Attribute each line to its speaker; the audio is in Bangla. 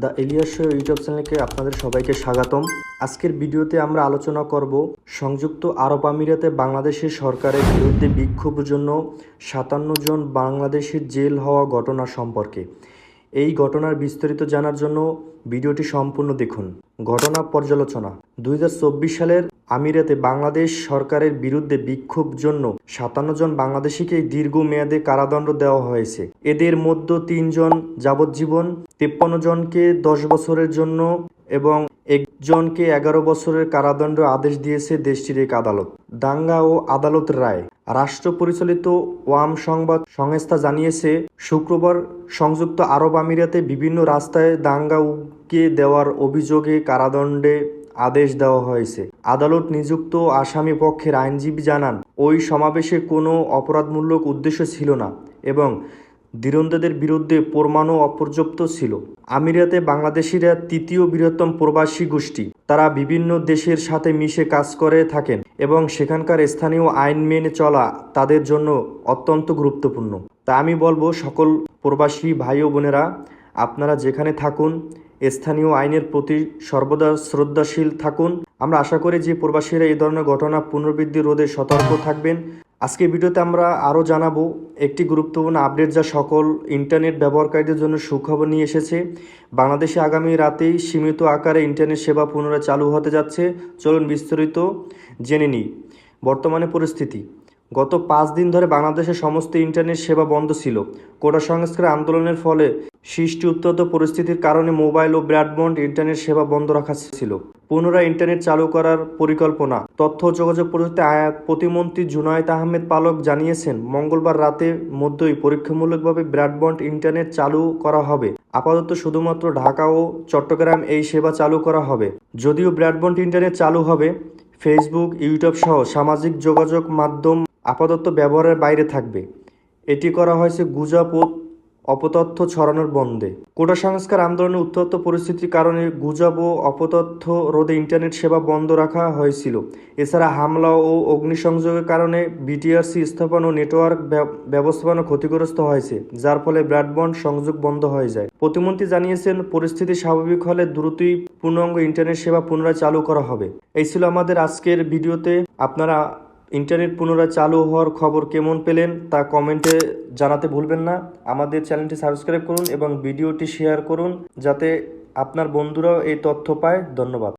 Speaker 1: দ্য এলিয়াস শো ইউটিউব চ্যানেলকে আপনাদের সবাইকে স্বাগতম। আজকের ভিডিওতে আমরা আলোচনা করব সংযুক্ত আরব আমিরাতে বাংলাদেশের সরকারের বিরুদ্ধে বিক্ষোভের জন্য সাতান্ন জন বাংলাদেশের জেল হওয়া ঘটনা সম্পর্কে। এই ঘটনার বিস্তারিত জানার জন্য ভিডিওটি সম্পূর্ণ দেখুন। ঘটনা পর্যালোচনা। দুই হাজার চব্বিশ সালের আমিরাতে বাংলাদেশ সরকারের বিরুদ্ধে বিক্ষোভ জন্য সাতান্ন জন বাংলাদেশিকে দীর্ঘ মেয়াদে কারাদণ্ড দেওয়া হয়েছে। এদের মধ্যে তিনজন যাবজ্জীবন, তেপ্পান্ন জনকে দশ বছরের জন্য এবং একজনকে এগারো বছরের কারাদণ্ড আদেশ দিয়েছে দেশটির এক আদালত। দাঙ্গা ও আদালত রায়। রাষ্ট্র পরিচালিত ওয়াম সংবাদ সংস্থা জানিয়েছে, শুক্রবার সংযুক্ত আরব আমিরাতে বিভিন্ন রাস্তায় দাঙ্গা উকে দেওয়ার অভিযোগে কারাদণ্ডে আদেশ দেওয়া হয়েছে। আদালত নিযুক্ত আসামি পক্ষের আইনজীবী জানান, ওই সমাবেশে কোনো অপরাধমূলক উদ্দেশ্য ছিল না এবং দিরন্দাদের বিরুদ্ধে প্রমাণও অপর্যাপ্ত ছিল। আমিরাতে বাংলাদেশিরা তৃতীয় বৃহত্তম প্রবাসী গোষ্ঠী। তারা বিভিন্ন দেশের সাথে মিশে কাজ করে থাকেন এবং সেখানকার স্থানীয় আইন মেনে চলা তাদের জন্য অত্যন্ত গুরুত্বপূর্ণ। তা আমি বলব সকল প্রবাসী ভাই ও বোনেরা, আপনারা যেখানে থাকুন, স্থানীয় আইনের প্রতি সর্বদা শ্রদ্ধাশীল থাকুন। আমরা আশা করি যে প্রবাসীরা এই ধরনের ঘটনা পুনর্বৃদ্ধি রোধে সতর্ক থাকবেন। আজকে ভিডিওতে আমরা আরও জানাব একটি গুরুত্বপূর্ণ আপডেট যা সকল ইন্টারনেট ব্যবহারকারীদের জন্য সুখবর নিয়ে এসেছে। বাংলাদেশে আগামী রাতেই সীমিত আকারে ইন্টারনেট সেবা পুনরায় চালু হতে যাচ্ছে। চলুন বিস্তারিত জেনে নিই। বর্তমানে পরিস্থিতি। গত পাঁচ দিন ধরে বাংলাদেশের সমস্ত ইন্টারনেট সেবা বন্ধ ছিল। কোটা সংস্কার আন্দোলনের ফলে সৃষ্টি উত্তপ্ত পরিস্থিতির কারণে মোবাইল ও ব্রডব্যান্ড ইন্টারনেট সেবা বন্ধ রাখা ছিল। পুনরায় ইন্টারনেট চালু করার পরিকল্পনা। তথ্য ও যোগাযোগ প্রযুক্তি আয়াত প্রতিমন্ত্রী জুনায়েদ আহমেদ পালক জানিয়েছেন, মঙ্গলবার রাতে মধ্যেই পরীক্ষামূলকভাবে ব্রডব্যান্ড ইন্টারনেট চালু করা হবে। আপাতত শুধুমাত্র ঢাকা ও চট্টগ্রাম এই সেবা চালু করা হবে। যদিও ব্রডব্যান্ড ইন্টারনেট চালু হবে, ফেসবুক, ইউটিউব সহ সামাজিক যোগাযোগ মাধ্যম আপাতত ব্যবহারের বাইরে থাকবে। এটি করা হয়েছে গুজব ও অপতথ্য ছড়ানোর বন্ধে কোটা সংস্কার আন্দোলনের উত্তপ্ত পরিস্থিতির কারণে গুজব ও অপতথ্য রোধে ইন্টারনেট সেবা বন্ধ রাখা হয়েছিল। এছাড়া হামলা ও অগ্নিসংযোগের কারণে বিটিআরসি স্থাপন ও নেটওয়ার্ক ব্য- ব্যবস্থাপনা ক্ষতিগ্রস্ত হয়েছে, যার ফলে ব্রডব্যান্ড সংযোগ বন্ধ হয়ে যায়। প্রতিমন্ত্রী জানিয়েছেন, পরিস্থিতি স্বাভাবিক হলে দ্রুতই পূর্ণাঙ্গ ইন্টারনেট সেবা পুনরায় চালু করা হবে। এই ছিল আমাদের আজকের ভিডিওতে। আপনারা ইন্টারনেট পুনরায় চালু হওয়ার খবর কেমন পেলেন তা কমেন্টে জানাতে ভুলবেন না। আমাদের চ্যানেলটি সাবস্ক্রাইব করুন এবং ভিডিওটি শেয়ার করুন যাতে আপনার বন্ধুরাও এই তথ্য পায়। ধন্যবাদ।